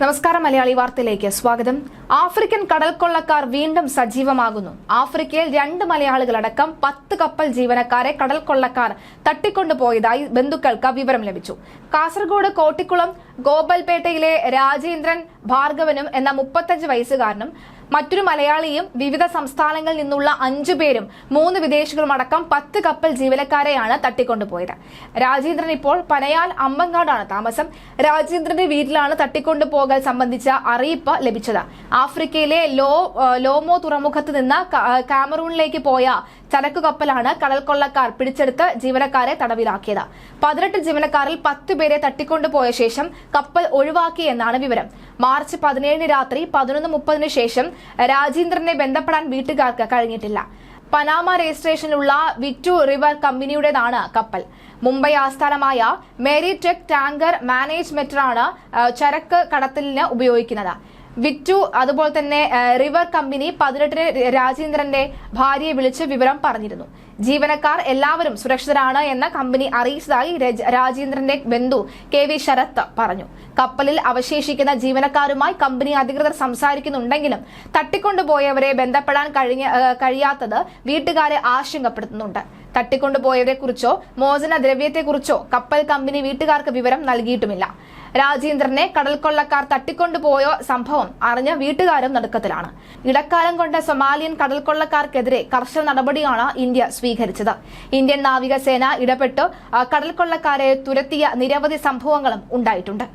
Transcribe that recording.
നമസ്കാരം മലയാളി വാർത്തയിലേക്ക് സ്വാഗതം. ആഫ്രിക്കൻ കടൽക്കൊള്ളക്കാർ വീണ്ടും സജീവമാകുന്നു. ആഫ്രിക്കയിൽ രണ്ട് മലയാളികളടക്കം പത്ത് കപ്പൽ ജീവനക്കാരെ കടൽക്കൊള്ളക്കാർ തട്ടിക്കൊണ്ടുപോയതായി ബന്ധുക്കൾക്ക് വിവരം ലഭിച്ചു. കാസർഗോഡ് കോട്ടിക്കുളം ഗോപൽപേട്ടയിലെ രാജേന്ദ്രൻ ഭാർഗവനും എന്ന മുപ്പത്തഞ്ച് വയസ്സുകാരനും മറ്റൊരു മലയാളിയും വിവിധ സംസ്ഥാനങ്ങളിൽ നിന്നുള്ള അഞ്ചു പേരും മൂന്ന് വിദേശികളും അടക്കം പത്ത് കപ്പൽ ജീവനക്കാരെയാണ് തട്ടിക്കൊണ്ടുപോയത്. രാജേന്ദ്രൻ ഇപ്പോൾ പനയാൽ അമ്മങ്ങാടാണ് താമസം. രാജേന്ദ്രന്റെ വീട്ടിലാണ് തട്ടിക്കൊണ്ടുപോകൽ സംബന്ധിച്ച അറിയിപ്പ് ലഭിച്ചത്. ആഫ്രിക്കയിലെ ലോ ലോമോ തുറമുഖത്ത് നിന്ന് കാമറൂണിലേക്ക് പോയ ചരക്കു കപ്പലാണ് കടൽക്കൊള്ളക്കാർ പിടിച്ചെടുത്ത് ജീവനക്കാരെ തടവിലാക്കിയത്. പതിനെട്ട് ജീവനക്കാരിൽ പത്ത് പേരെ തട്ടിക്കൊണ്ടുപോയ ശേഷം കപ്പൽ ഒഴിവാക്കി എന്നാണ് വിവരം. മാർച്ച് പതിനേഴിന് രാത്രി പതിനൊന്ന് മുപ്പതിന് ശേഷം രാജേന്ദ്രനെ ബന്ധപ്പെടാൻ വീട്ടുകാർക്ക് കഴിഞ്ഞിട്ടില്ല. പനാമ രജിസ്ട്രേഷനിലുള്ള വിറ്റു റിവർ കമ്പനിയുടേതാണ് കപ്പൽ. മുംബൈ ആസ്ഥാനമായ മേരി ടെക് ടാങ്കർ മാനേജ്മെന്റാണ് ചരക്ക് കടത്തലിന് ഉപയോഗിക്കുന്നത്. വിറ്റു. അതുപോലെ തന്നെ റിവർ കമ്പനി പതിനെട്ടിന് രാജേന്ദ്രന്റെ ഭാര്യയെ വിളിച്ച് വിവരം പറഞ്ഞിരുന്നു. ജീവനക്കാർ എല്ലാവരും സുരക്ഷിതരാണ് എന്ന കമ്പനി അറിയിച്ചതായി രജ- രാജേന്ദ്രന്റെ ബന്ധു കെ വി ശരത്ത് പറഞ്ഞു. കപ്പലിൽ അവശേഷിക്കുന്ന ജീവനക്കാരുമായി കമ്പനി അധികൃതർ സംസാരിക്കുന്നുണ്ടെങ്കിലും തട്ടിക്കൊണ്ടുപോയവരെ ബന്ധപ്പെടാൻ കഴിഞ്ഞ കഴിയാത്തത് വീട്ടുകാരെ ആശങ്കപ്പെടുത്തുന്നുണ്ട്. തട്ടിക്കൊണ്ടുപോയവരെ കുറിച്ചോ മോചന ദ്രവ്യത്തെക്കുറിച്ചോ കപ്പൽ കമ്പനി വീട്ടുകാർക്ക് വിവരം നൽകിയിട്ടുമില്ല. രാജേന്ദ്രനെ കടൽക്കൊള്ളക്കാർ തട്ടിക്കൊണ്ടുപോയ സംഭവം അറിഞ്ഞ വീട്ടുകാരും നടുക്കത്തിലാണ്. ഇടക്കാലം കൊണ്ട് സൊമാലിയൻ കടൽക്കൊള്ളക്കാർക്കെതിരെ കർശന നടപടിയാണ് ഇന്ത്യ സ്വീകരിച്ചത്. ഇന്ത്യൻ നാവികസേന ഇടപെട്ട് കടൽക്കൊള്ളക്കാരെ തുരത്തിയ നിരവധി സംഭവങ്ങളും ഉണ്ടായിട്ടുണ്ട്.